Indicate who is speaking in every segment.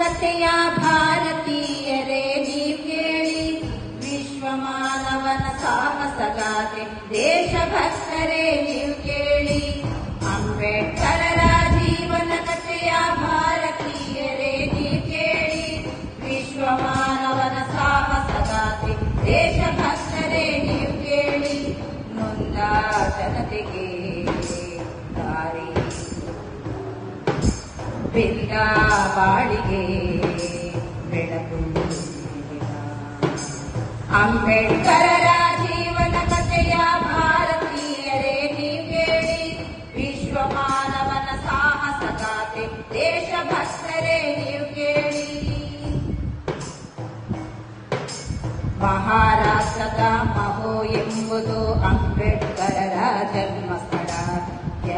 Speaker 1: ಕಥೆಯ ಭಾರತೀಯರೇ ನೀವ್ ಕೇಳಿ ವಿಶ್ವ ಮಾನವನ ಸಾಹಸಗಾಥೆ ದೇಶಭಕ್ತರೇ ಬೆಲ್ಲ ಬಾಳಿಗೆ ಬೆಳಕು. ಅಂಬೇಡ್ಕರರ ಜೀವನ ಕಥೆಯ ಭಾರತೀಯರೇ ನೀವು ಕೇಳಿ ವಿಶ್ವ ಮಾನವನ ಸಾಹಸ ಗಾಥೆ ದೇಶಭಕ್ತರೇ ನೀವು ಕೇಳಿ. ಮಹಾರಾಷ್ಟ್ರದ ಮಹೋ ಎಂಬುದು ಅಂಬೇಡ್ಕರರ ಜನ್ಮಸ್ಥಳ,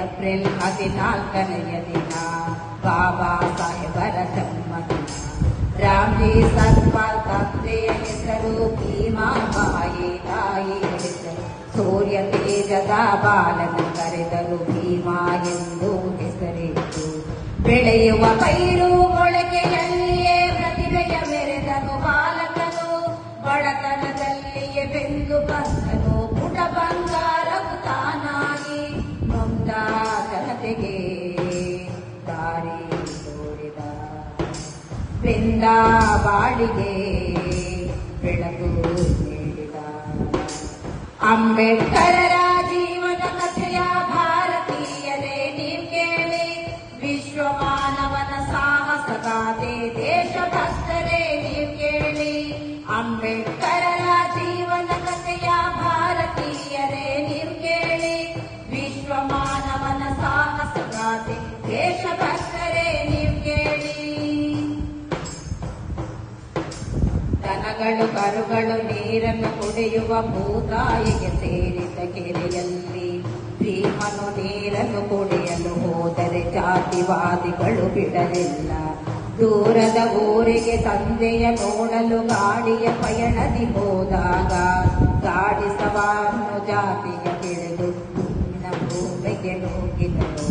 Speaker 1: ಏಪ್ರಿಲ್ ಹದಿನಾಲ್ಕನೆಯ ದಿನ. ಬಾಬಾ ಸಾಹೇಬರ ಜನ್ಮದಿನ ರಾಮ್ಜಿ ಸತ್ಪಾಲ್ ತಂದೆಯ ಹೆಸರು ಭೀಮಾಬಾಯಿ ತಾಯಿ ಹೆಸರು ಸೂರ್ಯ ತೇಜದ ಬಾಲನ ಕರೆದರು ಭೀಮಾ ಎಂದು ಹೆಸರಿತ್ತು ಬೆಳೆಯುವ ಪೈರು ಮೊಳಕೆಯಲ್ಲಿಯೇ ಬೆಂದ ಬಾಡಿಗೆ ಬೆಳಕು ನೀಡಿದ. ಅಂಬೇಡ್ಕರರ ಜೀವನ ಕಥೆಯ ಭಾರತೀಯರೇ ನೀವು ಕೇಳಿ ವಿಶ್ವ ಮಾನವನ ಸಾಹಸ ದೇಶಭಕ್ತರೇ ನೀವು ಕೇಳಿ ಅಂಬೇಡ್ಕರರ ದನಗಳು ಕರುಗಳು ನೀರನ್ನು ಕುಡಿಯುವ ಭೂತಾಯಿಗೆ ಸೇರಿದ ಕೆರೆಯಲ್ಲಿ ಭೀಮನು ನೀರನ್ನು ಕುಡಿಯಲು ಹೋದರೆ ಜಾತಿವಾದಿಗಳು ಬಿಡಲಿಲ್ಲ. ದೂರದ ಊರಿಗೆ ತಂದೆಯ ನೋಡಲು ಗಾಡಿಯ ಪಯಣದಿ ಹೋದಾಗ ಗಾಡಿ ಸವಾರನು ಜಾತಿಯ ಭೂಮಿನ ಭೂಮಿಗೆ ನೋಗಿದರು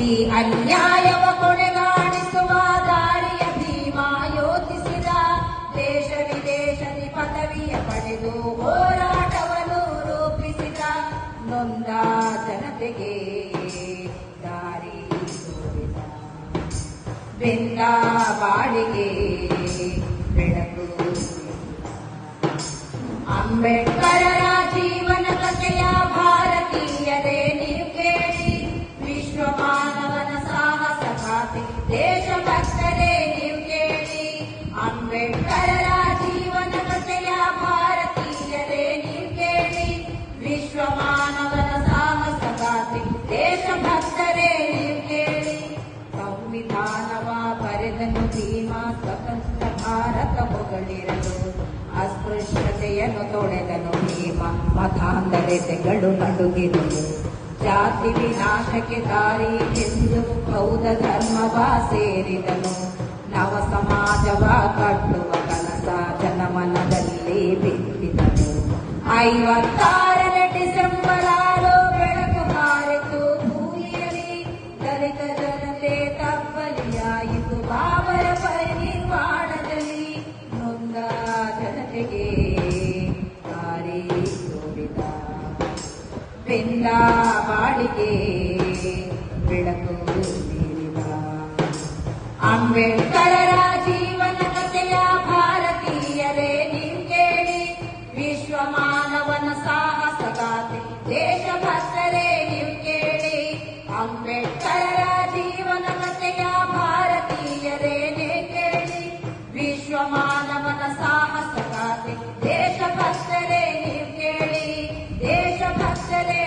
Speaker 1: ಈ ಅನ್ಯಾಯವ ಕೊನೆಗಾಣಿಸುವ ಪದವಿಯ ಪಡೆದು ಹೋರಾಟವನ್ನು ರೂಪಿಸಿದ ನೊಂದ ಜನತೆಗೆ ದಾರಿ ತೋರಿದ. ಬೆಂದ ಬಾಳಿಗೆ ಬೆಳಕು ಅಂಬೇಡ್ಕರರ ಜೀವನ ಕಥೆಯ ಭಾರತೀಯರೇ ಕೇಳಿ. ವಿಶ್ವ ಮಾನವನ ಸಾಹಸ ಗಾಥೆ ದೇಶಭಕ್ತರೇ, ನೀವು ಕೇಳಿ. ಬರೆದನು ಭೀಮಾ ಸ್ವತಂತ್ರ ಭಾರತ ಹೊಗಳಿರಲು ಅಸ್ಪೃಶ್ಯತೆಯನ್ನು ತೊಳೆದನು ಭೀಮ. ಮತಾಂಧತೆಗಳು ನಡುಗಿದನು ಜಾತಿ ವಿನಾಶಕ್ಕೆ ದಾರಿ ಎಂದು ಬೌದ್ಧ ಧರ್ಮವ ಸೇರಿದನು. ನವ ಸಮಾಜವ ಕಟ್ಟುವ ಕನಸ ಜನಮನದಲ್ಲಿ ಬಿತ್ತಿದನು. ಐವತ್ತಾರನೇ ನಿನ್ನ ಬಾಳಿಗೆ ಬೆಳಕು ನೀಡಿದ. ಅಂಬೇಡ್ಕರರ ಜೀವನ ಕಥೆಯ ಭಾರತೀಯರೇ, ನೀವು ಕೇಳಿ. ವಿಶ್ವ ಮಾನವನ ಸಾಹಸ ಗಾತೆ, ದೇಶಭಕ್ತರೇ, ನೀವು ಕೇಳಿ. ಅಂಬೇಡ್ಕರರ ಜೀವನ ಕಥೆಯ ಭಾರತೀಯರೇ, ನೀವು ಕೇಳಿ. ವಿಶ್ವ ಮಾನವನ ಸಾಹಸ ಗಾತೆ, ದೇಶಭಕ್ತರೇ, ನೀವು ಕೇಳಿ. ದೇಶಭಕ್ತರೇ